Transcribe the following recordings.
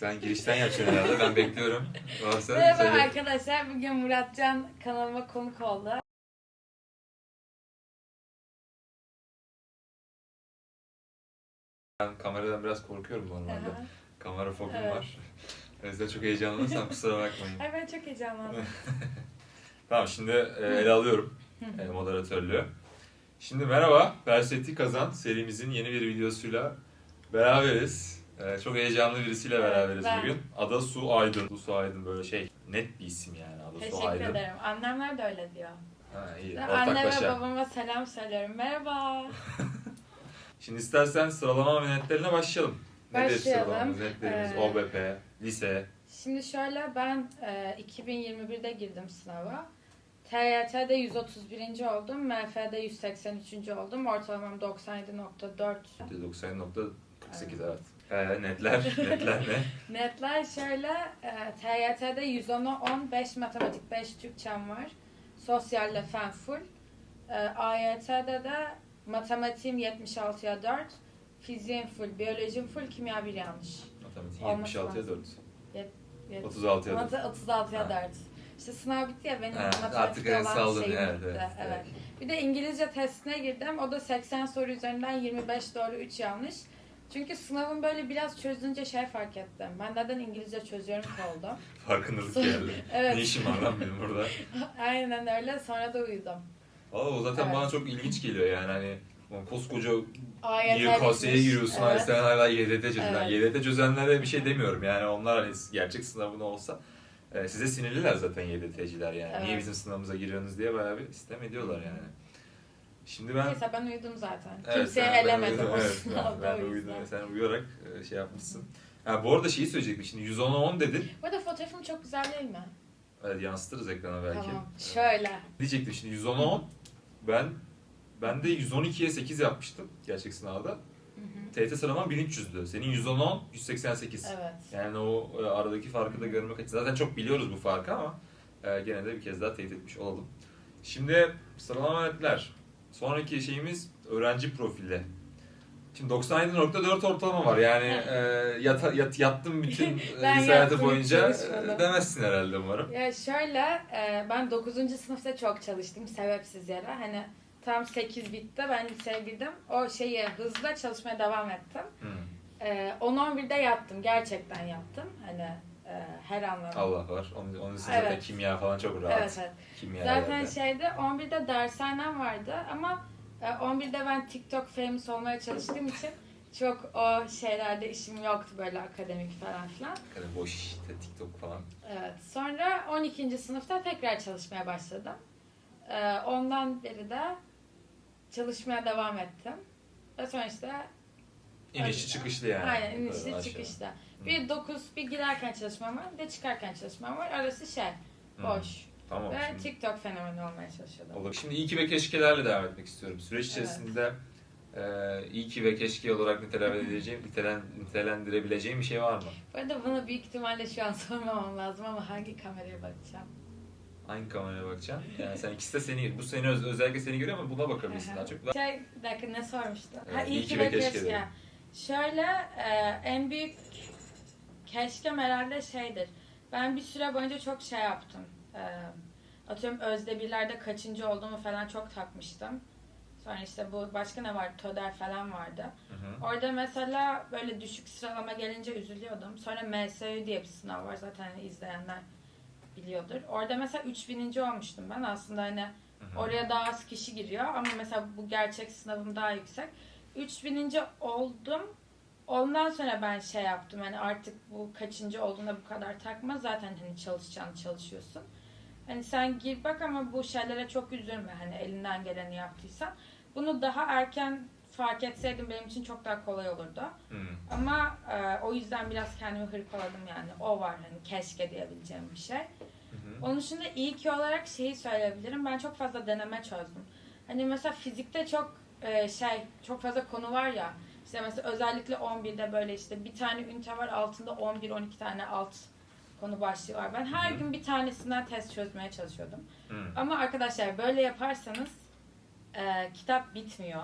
Sen girişten yapacaksın herhalde. Ben bekliyorum. Varsa Merhaba söyle. arkadaşlar. Bugün Muratcan kanalıma konuk oldu. Ben kameradan biraz korkuyorum normalde. Aha. Kamera fobim Evet. var. O yüzden çok heyecanlanırsam kusura bakmayın. Ay ben çok heyecanlandım. Tamam şimdi e, ele alıyorum e, moderatörlüğü. Şimdi merhaba, Persetti Kazan serimizin yeni bir videosuyla beraberiz. E, çok heyecanlı birisiyle Evet, beraberiz ben- bugün. Ada Su Aydın. Su Aydın böyle şey, net bir isim yani Ada Su Teşekkür Aydın. ederim. Annemler de öyle diyor. Ha, iyi, Anne ve ortaklaşa. babama selam söylüyorum. Merhaba. Şimdi istersen sıralama ve netlerine başlayalım. Nedir Başlayalım. sıralamamız, netlerimiz, Ee, OBP, lise. Şimdi şöyle ben e, 2021'de girdim sınava. TYT'de 131. oldum. MF'de 183. oldum. Ortalamam 97.4. 90.48 evet. Ee, netler, netler ne? Netler şöyle, e, TYT'de 110'a 10, 5 matematik, 5 Türkçem var. Sosyalle fen full. E, AYT'de de matematiğim 76'ya 4, fiziğim full, biyolojim full, kimya bir yanlış. Matematik Olması 76'ya 4. lazım. Yet- 36'ya 4. Mata 36'ya Ha. 4. İşte sınav bitti ya benim Ha, matematikte olan saldın, şeyim evet, bitti. evet, Evet, evet. Bir de İngilizce testine girdim. O da 80 soru üzerinden 25 doğru 3 yanlış. Çünkü sınavın böyle biraz çözünce şey fark ettim. Ben neden İngilizce çözüyorum ki oldu. Farkındalık geldi. Evet. Ne işim var lan benim burada? Aynen öyle. Sonra da uyudum. Valla o zaten Evet. bana çok ilginç geliyor yani hani ulan koskoca AYT YKS'ye bitmiş. giriyorsun Evet. sen hala YDT çözüyorsun. Evet. YDT çözenlere bir şey demiyorum yani onlar hani gerçek sınavın olsa e, size sinirliler zaten YDT'ciler yani. Niye Evet. bizim sınavımıza giriyorsunuz diye bayağı bir sistem ediyorlar yani. Şimdi ben Neyse ben uyudum zaten. Evet, Kimseye sen- ben elemedim o evet, ben, ben uyudum. Sen uyuyarak e, şey yapmışsın. Ha, bu arada şeyi söyleyecektim. Şimdi 110'a 10 dedin. Bu arada fotoğrafım çok güzel değil mi? Evet, yansıtırız ekrana belki. Tamam. Şöyle. Diyecektim şimdi 110'a 10. Ben ben de 112'ye 8 yapmıştım gerçek sınavda. Hı hı. TYT sıralamam 1300'dü. Senin 110'a 10, 188. Evet. Yani o e, aradaki farkı da görmek açısından. Zaten çok biliyoruz bu farkı ama e, gene de bir kez daha teyit etmiş olalım. Şimdi sıralama netler. Sonraki şeyimiz öğrenci profili. Şimdi 97.4 ortalama var. Yani e, yata, yat, yattım bütün e, Ben lise hayatı yattım, boyunca çalışmadım. e, demezsin herhalde umarım. Ya şöyle, e, ben 9. sınıfta çok çalıştım sebepsiz yere. Hani tam 8 bitti, ben liseye girdim. O şeyi hızla çalışmaya devam ettim. Hı. E, 10-11'de yattım, gerçekten yattım. Hani her anlamda. Allah var. Onun, onun için zaten Evet. kimya falan çok rahat. Evet, evet. Kimya Zaten yerde. şeyde 11'de dershanem vardı ama e, 11'de ben TikTok famous olmaya çalıştığım için çok o şeylerde işim yoktu böyle akademik falan filan. Kadın boş işte TikTok falan. Evet. Sonra 12. sınıfta tekrar çalışmaya başladım. Ee, ondan beri de çalışmaya devam ettim. Ve sonra işte İnişli çıkışlı yani. aynen inişli aşağı. Bir 9 bir girerken çalışmam var bir de çıkarken çalışmam var. Arası şey Hı. boş. Tamam. Ve şimdi. TikTok fenomeni olmaya çalışıyordum. Olur. Şimdi iyi ki ve keşkelerle devam etmek istiyorum. Süreç içerisinde e, iyi ki ve keşke olarak nitelendirebileceğim, nitelen, nitelendirebileceğim bir şey var mı? Bu arada buna büyük ihtimalle şu an sormamam lazım ama hangi kameraya bakacağım? Hangi kameraya bakacaksın? Yani sen ikisi de seni, bu seni öz- özellikle seni görüyor ama buna bakabilirsin daha çok. Şey, bir dakika ne sormuştun? ha, iyi ki ve keşke. dedim. Şöyle e, en büyük keşkem herhalde şeydir. Ben bir süre boyunca çok şey yaptım. E, atıyorum özde birlerde kaçıncı olduğumu falan çok takmıştım. Sonra işte bu başka ne vardı? Töder falan vardı. Hı hı. Orada mesela böyle düşük sıralama gelince üzülüyordum. Sonra MSÜ diye bir sınav var zaten izleyenler biliyordur. Orada mesela 3000. olmuştum ben. Aslında hani Hı hı. Oraya daha az kişi giriyor ama mesela bu gerçek sınavım daha yüksek. 3000. oldum. Ondan sonra ben şey yaptım hani artık bu kaçıncı olduğuna bu kadar takma zaten hani çalışacaksın çalışıyorsun. Hani sen gir bak ama bu şeylere çok üzülme hani elinden geleni yaptıysan. Bunu daha erken fark etseydim benim için çok daha kolay olurdu. Hı. Ama e, o yüzden biraz kendimi hırpaladım yani. O var hani keşke diyebileceğim bir şey. Hı. Onun dışında iyi ki olarak şeyi söyleyebilirim. Ben çok fazla deneme çözdüm. Hani mesela fizikte çok e, şey çok fazla konu var ya. İşte mesela özellikle 11'de böyle işte bir tane ünite var altında 11-12 tane alt konu başlığı var. Ben her Hı. gün bir tanesinden test çözmeye çalışıyordum. Hı. Ama arkadaşlar böyle yaparsanız e, kitap bitmiyor.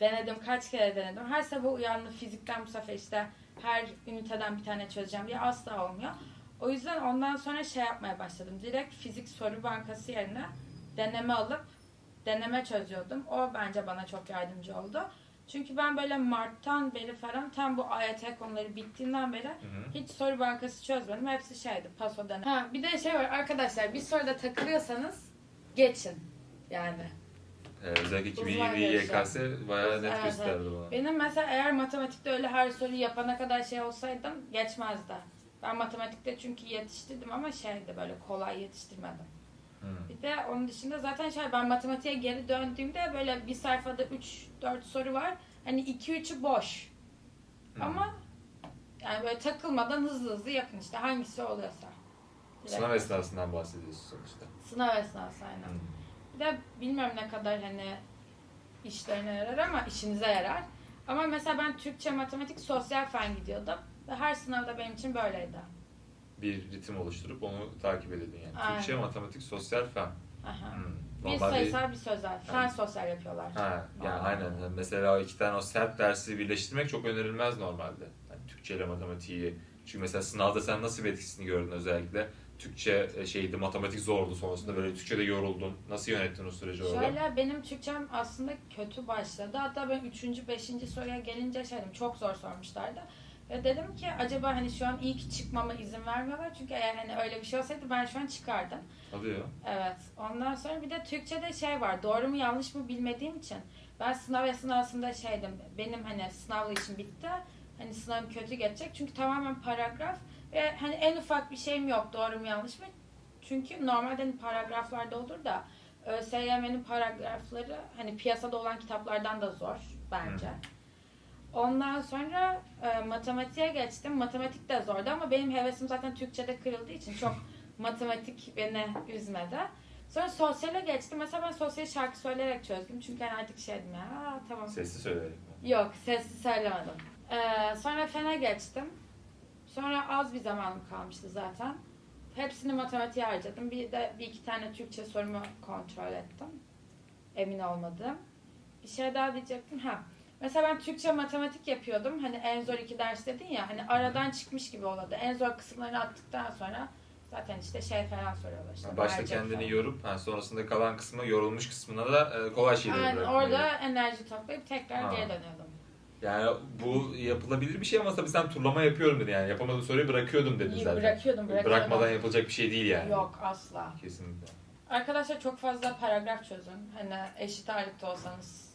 Denedim kaç kere denedim. Her sabah uyandım fizikten bu sefer işte her üniteden bir tane çözeceğim diye asla olmuyor. O yüzden ondan sonra şey yapmaya başladım. Direkt fizik soru bankası yerine deneme alıp deneme çözüyordum. O bence bana çok yardımcı oldu. Çünkü ben böyle Mart'tan beri falan tam bu AYT konuları bittiğinden beri Hı hı. hiç soru bankası çözmedim. Hepsi şeydi paso deneme. Ha, bir de şey var arkadaşlar bir soruda takılıyorsanız geçin yani. Ee, özellikle Uzman 2020 yarışı. YKS bayağı net Evet, gösterdi bana. Benim mesela eğer matematikte öyle her soruyu yapana kadar şey olsaydım geçmezdi. Ben matematikte çünkü yetiştirdim ama şeydi böyle kolay yetiştirmedim. Hı. Bir de onun dışında zaten şey ben matematiğe geri döndüğümde böyle bir sayfada 3-4 soru var. Hani 2-3'ü boş. Hı. Ama yani böyle takılmadan hızlı hızlı yapın işte hangisi oluyorsa. Direkt. Sınav esnasından bahsediyorsun sonuçta. Sınav esnası aynen. Hı. Bir de bilmiyorum ne kadar hani işlerine yarar ama işinize yarar. Ama mesela ben Türkçe, matematik, sosyal fen gidiyordum. Ve her sınavda benim için böyleydi. Bir ritim oluşturup onu takip ediyordun yani. Aynen. Türkçe, matematik, sosyal fen. Aha. Hı. Bir sayısal bir sözel. Fen Yani- sosyal yapıyorlar. Ha, yani Aa. aynen. Mesela o iki tane o sert dersi birleştirmek çok önerilmez normalde. Yani Türkçe ile matematiği. Çünkü mesela sınavda sen nasıl bir etkisini gördün özellikle? Türkçe e, şeydi, matematik zordu sonrasında böyle Türkçe'de yoruldun. Nasıl yönettin o süreci orada? Şöyle benim Türkçem aslında kötü başladı. Hatta ben 3. 5. soruya gelince şeydim çok zor sormuşlardı. Ve dedim ki acaba hani şu an iyi ki çıkmama izin vermiyorlar. Çünkü eğer hani öyle bir şey olsaydı ben şu an çıkardım. Hadi ya. Evet. Ondan sonra bir de Türkçe'de şey var. Doğru mu yanlış mı bilmediğim için. Ben sınav esnasında şeydim. Benim hani sınavlı için bitti. Hani sınavım kötü geçecek. Çünkü tamamen paragraf. Ve hani en ufak bir şeyim yok. Doğru mu yanlış mı? Çünkü normalde hani paragraflarda olur da ÖSYM'nin paragrafları hani piyasada olan kitaplardan da zor bence. Ondan sonra e, matematiğe geçtim. Matematik de zordu ama benim hevesim zaten Türkçe'de kırıldığı için çok matematik beni üzmedi. Sonra sosyale geçtim. Mesela ben sosyal şarkı söyleyerek çözdüm. Çünkü hani artık şeydim ya Aa, tamam. Sesli söyleyerek mi? Yok sesli söylemedim. Ee, sonra fene geçtim. Sonra az bir zamanım kalmıştı zaten. Hepsini matematiğe harcadım. Bir de bir iki tane Türkçe sorumu kontrol ettim. Emin olmadım. Bir şey daha diyecektim. Ha. Mesela ben Türkçe matematik yapıyordum. Hani en zor iki ders dedin ya. Hani aradan çıkmış gibi oluyordu. En zor kısımlarını attıktan sonra zaten işte şey falan soruyorlar. Işte, Başta kendini falan. yorup ha, sonrasında kalan kısmı yorulmuş kısmına da e, kolay şeyler Aynen bırakmayı. orada enerji toplayıp tekrar Ha. geri dönüyordum. Yani bu yapılabilir bir şey ama tabii sen turlama yapıyorum dedin yani. Yapamadığın soruyu bırakıyordum dedin İyi, zaten. bırakıyordum, bırakıyordum. Bırakmadan yapılacak bir şey değil yani. Yok asla. Kesinlikle. Arkadaşlar çok fazla paragraf çözün. Hani eşit ağırlıkta olsanız,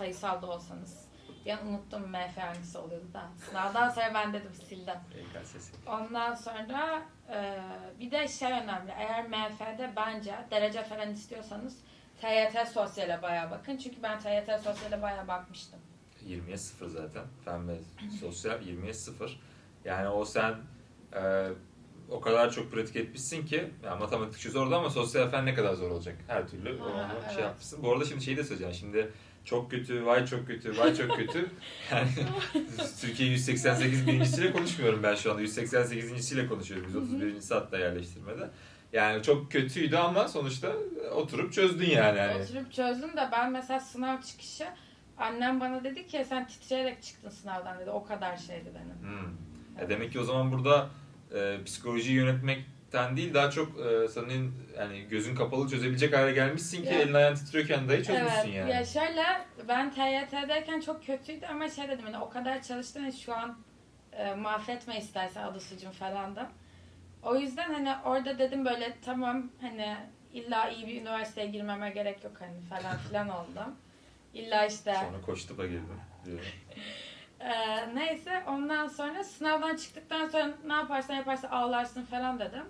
sayısalda olsanız. Ben unuttum MF hangisi oluyordu da. Sınavdan sonra ben dedim sildim. EKS'si. Ondan sonra e, bir de şey önemli. Eğer MF'de bence derece falan istiyorsanız TYT sosyale bayağı bakın. Çünkü ben TYT sosyale bayağı bakmıştım. 20'ye 0 zaten. Fen ve sosyal 20'ye 0. Yani o sen e, o kadar çok pratik etmişsin ki yani matematik zordu ama sosyal fen ne kadar zor olacak? Her türlü Ha, onu evet. şey yapmışsın. Bu arada şimdi şeyi de söyleyeceğim. Şimdi çok kötü, vay çok kötü, vay çok kötü. Yani Türkiye 188 birincisiyle konuşmuyorum ben şu anda. 188.siyle konuşuyorum. 131. hatta yerleştirmede. Yani çok kötüydü ama sonuçta oturup çözdün yani. yani. Oturup çözdüm de ben mesela sınav çıkışı annem bana dedi ki sen titreyerek çıktın sınavdan dedi. O kadar şeydi benim. Hmm. Ya demek ki o zaman burada e, psikolojiyi yönetmekten değil daha çok e, senin yani gözün kapalı çözebilecek hale gelmişsin ki Ya. elin ayağın titriyorken dahi çözmüşsün evet, yani. Ya şöyle ben TYT'deyken çok kötüydü ama şey dedim hani o kadar çalıştın hani şu an e, mahvetme istersen adı sucum falan da. O yüzden hani orada dedim böyle tamam hani illa iyi bir üniversiteye girmeme gerek yok hani falan filan oldum. İlla işte Sonra koç tıpa girdim. diyor. Ee, neyse ondan sonra sınavdan çıktıktan sonra ne yaparsan yaparsan ağlarsın falan dedim.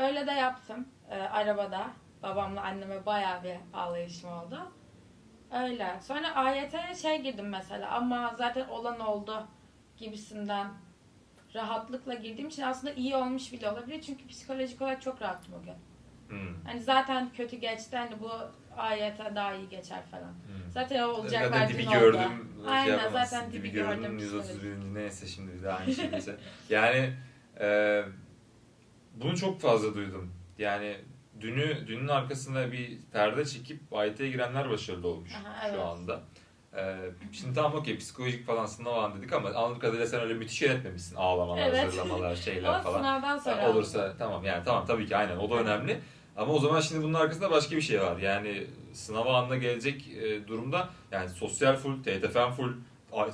Öyle de yaptım ee, arabada. Babamla anneme bayağı bir ağlayışım oldu. Öyle. Sonra AYT'ye şey girdim mesela ama zaten olan oldu gibisinden rahatlıkla girdiğim için aslında iyi olmuş bile olabilir. Çünkü psikolojik olarak çok rahattım bugün. Hmm. Hani zaten kötü geçti hani bu AYT daha iyi geçer falan. Hmm. Zaten olacak Zaten dibi oldu. gördüm. şey Aynen yapamazsın. zaten dibi, dibi gördüm. gördüm. psikoloji. 131. neyse şimdi bir de aynı şey. Yani e, bunu çok fazla duydum. Yani dünü dünün arkasında bir perde çekip IT'ye girenler başarılı olmuş Aha, evet. şu anda. Ee, şimdi tamam okey psikolojik falan sınav anı dedik ama anladığım kadarıyla sen öyle müthiş yönetmemişsin. Ağlamalar, Evet. zırlamalar, şeyler falan. sınavdan sonra Ya olursa tamam yani tamam tabii ki aynen o da önemli. Ama o zaman şimdi bunun arkasında başka bir şey var. Yani sınav anına gelecek e, durumda yani sosyal full, TTF'n full,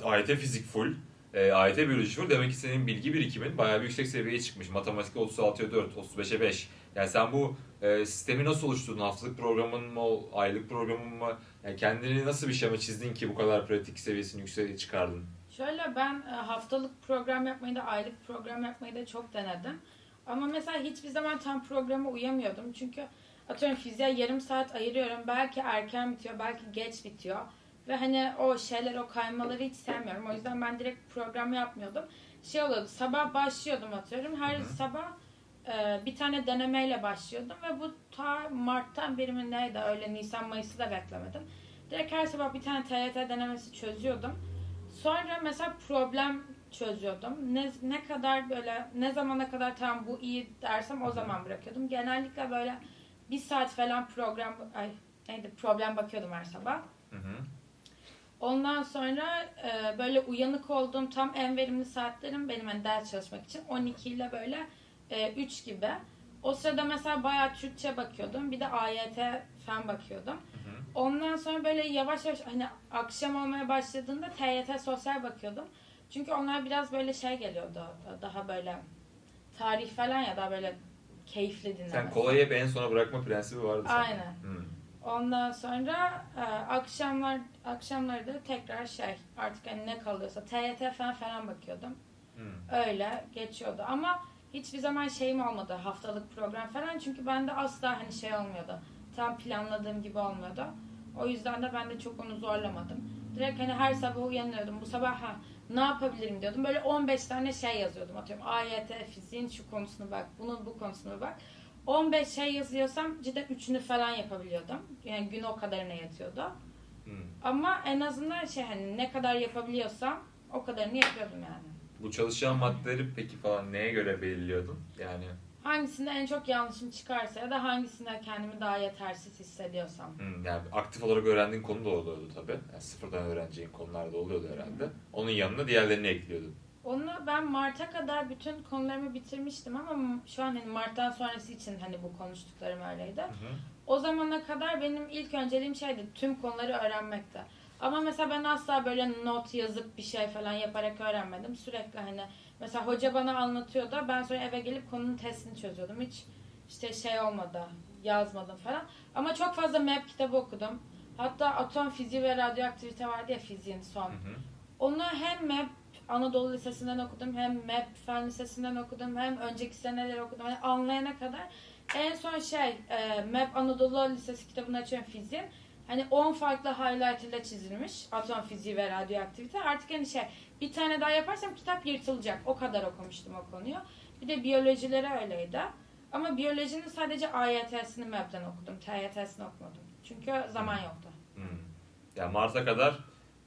AYT fizik full, e, AYT biyoloji full. Demek ki senin bilgi birikimin bayağı bir yüksek seviyeye çıkmış. Matematikte 36'ya 4, 35'e 5. Yani sen bu e, sistemi nasıl oluşturdun? Haftalık programın mı, aylık programın mı? Yani kendini nasıl bir şema çizdin ki bu kadar pratik seviyesini yükseğe çıkardın? Şöyle ben e, haftalık program yapmayı da aylık program yapmayı da çok denedim. Ama mesela hiçbir zaman tam programa uyamıyordum. Çünkü atıyorum fiziğe yarım saat ayırıyorum. Belki erken bitiyor, belki geç bitiyor. Ve hani o şeyler, o kaymaları hiç sevmiyorum. O yüzden ben direkt program yapmıyordum. Şey oluyordu, sabah başlıyordum atıyorum. Her Hı sabah e, bir tane denemeyle başlıyordum. Ve bu ta Mart'tan beri mi neydi öyle Nisan Mayıs'ı da beklemedim. Direkt her sabah bir tane TYT denemesi çözüyordum. Sonra mesela problem çözüyordum. Ne, ne kadar böyle ne zamana kadar tam bu iyi dersem o zaman bırakıyordum. Genellikle böyle bir saat falan program ay neydi problem bakıyordum her sabah. Hı hı. Ondan sonra e, böyle uyanık olduğum tam en verimli saatlerim benim hani ders çalışmak için 12 ile böyle e, 3 gibi. O sırada mesela bayağı Türkçe bakıyordum. Bir de AYT fen bakıyordum. Hı hı. Ondan sonra böyle yavaş yavaş hani akşam olmaya başladığında TYT sosyal bakıyordum. Çünkü onlar biraz böyle şey geliyordu. Daha böyle tarih falan ya da böyle keyifli dinlemesi. Sen kolayı hep en sona bırakma prensibi vardı. Aynen. Hı. Ondan sonra e, akşamlar akşamları da tekrar şey artık hani ne kalıyorsa TYT falan falan bakıyordum. Hı. Öyle geçiyordu ama hiçbir zaman şeyim olmadı haftalık program falan çünkü bende asla hani şey olmuyordu. Tam planladığım gibi olmuyordu. O yüzden de ben de çok onu zorlamadım. Direkt hani her sabah uyanıyordum. Bu sabah ha ne yapabilirim diyordum. Böyle 15 tane şey yazıyordum. Atıyorum AYT, fiziğin şu konusunu bak, bunun bu konusunu bak. 15 şey yazıyorsam cidden üçünü falan yapabiliyordum. Yani gün o kadarına yatıyordu. Hı. Ama en azından şey hani ne kadar yapabiliyorsam o kadarını yapıyordum yani. Bu çalışan maddeleri peki falan neye göre belirliyordun? Yani Hangisinde en çok yanlışım çıkarsa ya da hangisinde kendimi daha yetersiz hissediyorsam. hı, yani aktif olarak öğrendiğin konu da oluyordu tabii. Yani sıfırdan öğreneceğin konular da oluyordu herhalde. Onun yanına diğerlerini ekliyordun. Onu ben Mart'a kadar bütün konularımı bitirmiştim ama şu an hani Mart'tan sonrası için hani bu konuştuklarım öyleydi. Hı hı. O zamana kadar benim ilk önceliğim şeydi tüm konuları öğrenmekte. Ama mesela ben asla böyle not yazıp bir şey falan yaparak öğrenmedim. Sürekli hani mesela hoca bana anlatıyordu. Ben sonra eve gelip konunun testini çözüyordum. Hiç işte şey olmadı, yazmadım falan. Ama çok fazla map kitabı okudum. Hatta atom fiziği ve radyoaktivite vardı ya fiziğin son. Hı hı. Onu hem MEP Anadolu Lisesi'nden okudum hem MEP Fen Lisesi'nden okudum hem önceki seneler okudum. Yani anlayana kadar en son şey e, MEP Anadolu Lisesi kitabını açıyorum fiziğin. Hani 10 farklı highlight ile çizilmiş atom fiziği ve radyoaktivite. Artık hani şey bir tane daha yaparsam kitap yırtılacak. O kadar okumuştum o konuyu. Bir de biyolojileri öyleydi. Ama biyolojinin sadece AYT'sini MEP'ten okudum. TYT'sini okumadım. Çünkü zaman yoktu. Hı. Yani Mart'a kadar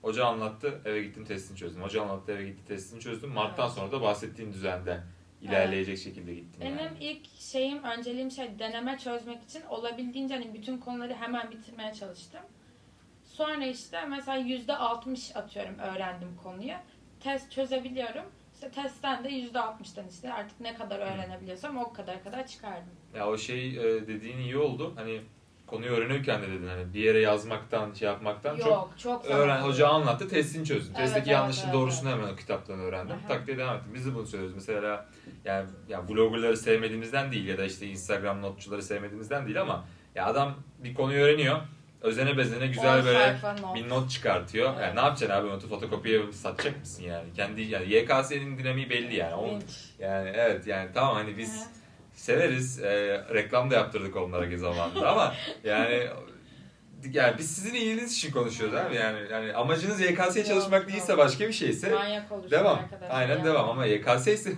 hoca anlattı, eve gittim testini çözdüm. Hoca anlattı, eve gitti testini çözdüm. Mart'tan Evet. sonra da bahsettiğin düzende ilerleyecek şekilde gittim Benim yani. ilk şeyim, önceliğim şey deneme çözmek için olabildiğince hani bütün konuları hemen bitirmeye çalıştım. Sonra işte mesela yüzde altmış atıyorum öğrendim konuyu. Test çözebiliyorum. İşte testten de yüzde altmıştan işte artık ne kadar öğrenebiliyorsam o kadar kadar çıkardım. Ya o şey e, dediğin iyi oldu. Hani konuyu öğrenirken de dedin hani bir yere yazmaktan, şey yapmaktan çok Yok çok zaman öğren hoca anlattı, testini çözdün. Evet, Testteki evet, yanlışın evet, doğrusunu hemen o kitaptan öğrendim. Aha. Tak diye devam ettim. Biz de bunu söylüyoruz. Mesela yani ya bloggerları sevmediğimizden değil ya da işte Instagram notçuları sevmediğimizden değil ama ya adam bir konuyu öğreniyor. Özene bezene güzel On böyle not. bir not çıkartıyor. Evet. Yani ne yapacaksın abi notu fotokopiye satacak mısın yani? Kendi yani YKS'nin dinamiği belli yani. O, yani evet yani tamam hani biz Hı. Severiz. E, reklam da yaptırdık onlara zamanında ama yani yani biz sizin iyiliğiniz için konuşuyoruz abi yani yani amacınız YKS'ye Yok, çalışmak yok. değilse başka bir şeyse devam. Aynen Yani. devam ama YKS ise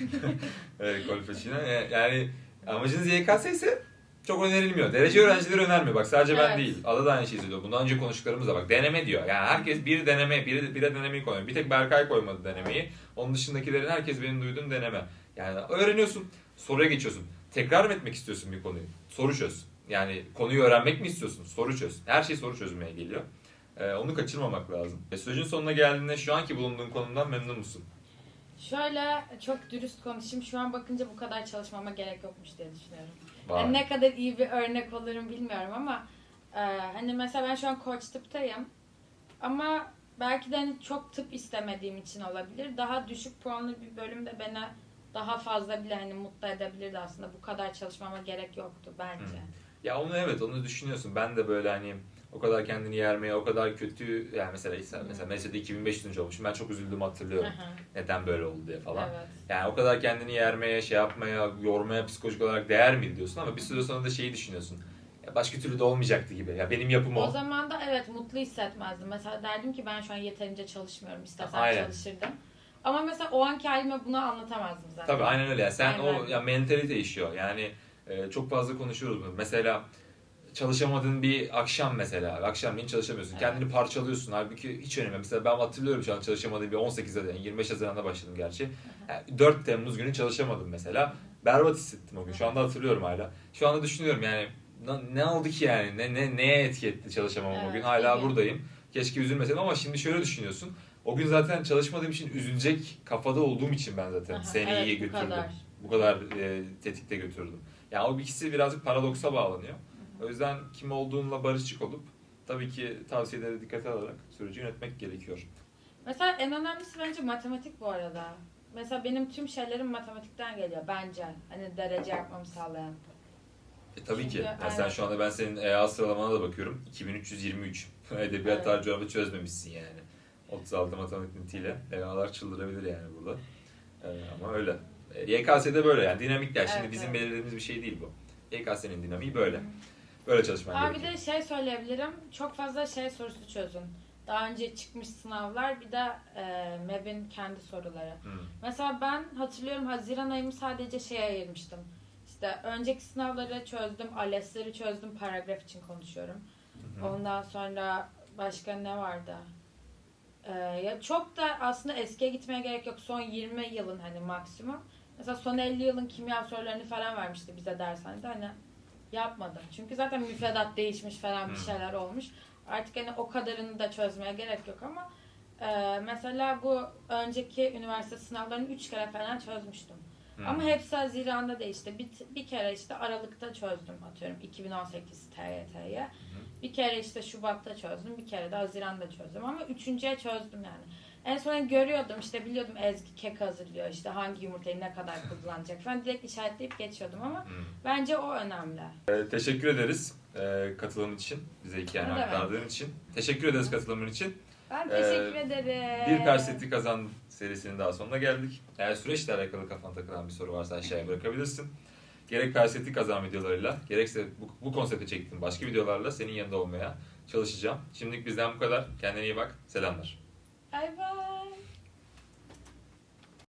evet Kolpaçino yani amacınız YKS ise çok önerilmiyor. Derece öğrencileri önermiyor. Bak sadece ben Evet. değil. Ada da aynı şeyi söylüyor. Bundan önce konuştuklarımız da bak deneme diyor. Yani herkes bir deneme, biri, bire denemeyi koyuyor. Bir tek Berkay koymadı denemeyi. Onun dışındakilerin herkes benim duyduğum deneme. Yani öğreniyorsun, soruya geçiyorsun. Tekrar mı etmek istiyorsun bir konuyu? Soru çöz. Yani konuyu öğrenmek mi istiyorsun? Soru çöz. Her şey soru çözmeye geliyor. Ee, onu kaçırmamak lazım. E, sürecin sonuna geldiğinde şu anki bulunduğun konumdan memnun musun? Şöyle çok dürüst konuşayım. Şu an bakınca bu kadar çalışmama gerek yokmuş diye düşünüyorum. Yani ne kadar iyi bir örnek olurum bilmiyorum ama e, hani mesela ben şu an koç tıptayım. Ama belki de hani çok tıp istemediğim için olabilir. Daha düşük puanlı bir bölümde beni daha fazla bile hani mutlu edebilirdi aslında. Bu kadar çalışmama gerek yoktu bence. Hı. Ya onu evet onu düşünüyorsun. Ben de böyle hani o kadar kendini yermeye, o kadar kötü yani mesela İsa- mesela meslede 2500. olmuşum. Ben çok üzüldüm hatırlıyorum. Aha, Neden böyle oldu diye falan. evet. Yani o kadar kendini yermeye, şey yapmaya, yormaya psikolojik olarak değer mi diyorsun ama bir süre sonra da şeyi düşünüyorsun. Ya başka türlü de olmayacaktı gibi. Ya benim yapım o. O zaman da evet mutlu hissetmezdim. Mesela derdim ki ben şu an yeterince çalışmıyorum. İstesem Aynen. çalışırdım. Ama mesela o anki halime bunu anlatamazdım zaten. Tabii aynen öyle. Yani sen Aynen. o ya mentalite işiyor. Yani e, çok fazla konuşuyoruz bunu. Mesela çalışamadığın bir akşam mesela. Akşamleyin çalışamıyorsun. Evet. Kendini parçalıyorsun. Halbuki hiç önemi. Mesela ben hatırlıyorum şu an çalışamadığım bir 18'de yani 25 Haziran'da başladım gerçi. Yani 4 Temmuz günü çalışamadım mesela. Berbat hissettim o gün. Şu anda hatırlıyorum hala. Şu anda düşünüyorum yani ne, oldu ki yani? Ne, ne neye etki etti çalışamamam o Evet, gün? Hala buradayım. Keşke üzülmeseydim ama şimdi şöyle düşünüyorsun. O gün zaten çalışmadığım için üzülecek kafada olduğum için ben zaten Aha, seni evet, iyi bu götürdüm. kadar. Bu kadar e, tetikte götürdüm. Yani o ikisi birazcık paradoksa bağlanıyor. O yüzden kim olduğunla barışçık olup tabii ki tavsiyeleri dikkate alarak süreci yönetmek gerekiyor. Mesela en önemlisi bence matematik bu arada. Mesela benim tüm şeylerim matematikten geliyor bence. Hani derece yapmamı sağlayan. E, tabii ki. Çünkü Yani sen şu anda ben senin EA sıralamana da bakıyorum. 2323. Edebiyat Evet. coğrafya çözmemişsin yani. 36 matematik nitiyle. EA'lar çıldırabilir yani burada. E, ama öyle. E, YKS'de böyle yani dinamikler. Şimdi Evet, bizim evet. belirlediğimiz bir şey değil bu. YKS'nin dinamiği böyle. Böyle çalışman Abi gerekiyor. de şey söyleyebilirim. Çok fazla şey sorusu çözün. Daha önce çıkmış sınavlar bir de e, MEB'in kendi soruları. Hı. Mesela ben hatırlıyorum Haziran ayımı sadece şeye ayırmıştım. İşte önceki sınavları çözdüm, ALES'leri çözdüm, paragraf için konuşuyorum. Hı. Ondan sonra başka ne vardı? Ee, ya çok da aslında eskiye gitmeye gerek yok. Son 20 yılın hani maksimum. Mesela son 50 yılın kimya sorularını falan vermişti bize dershanede. Hani yapmadım. Çünkü zaten müfredat değişmiş falan bir Hmm. şeyler olmuş. Artık hani o kadarını da çözmeye gerek yok ama e, mesela bu önceki üniversite sınavlarını 3 kere falan çözmüştüm. Hı. Ama hepsi Haziran'da değişti. Bir, bir kere işte Aralık'ta çözdüm atıyorum 2018 TYT'ye. Bir kere işte Şubat'ta çözdüm. Bir kere de Haziran'da çözdüm. Ama üçüncüye çözdüm yani. En son görüyordum işte biliyordum Ezgi kek hazırlıyor işte hangi yumurtayı ne kadar kullanacak falan direkt işaretleyip geçiyordum ama Hı. bence o önemli. Ee, teşekkür ederiz e, katılımın için. Bize hikayeni aktardığın için. Teşekkür ederiz katılımın için. Ben Ee, teşekkür ederim. Bir Perseti Kazan serisinin daha sonuna geldik. Eğer süreçle alakalı kafana takılan bir soru varsa aşağıya bırakabilirsin. Gerek Perseti Kazan videolarıyla, gerekse bu, bu konsepte çektiğim başka videolarla senin yanında olmaya çalışacağım. Şimdilik bizden bu kadar. Kendine iyi bak. Selamlar. Bay bay.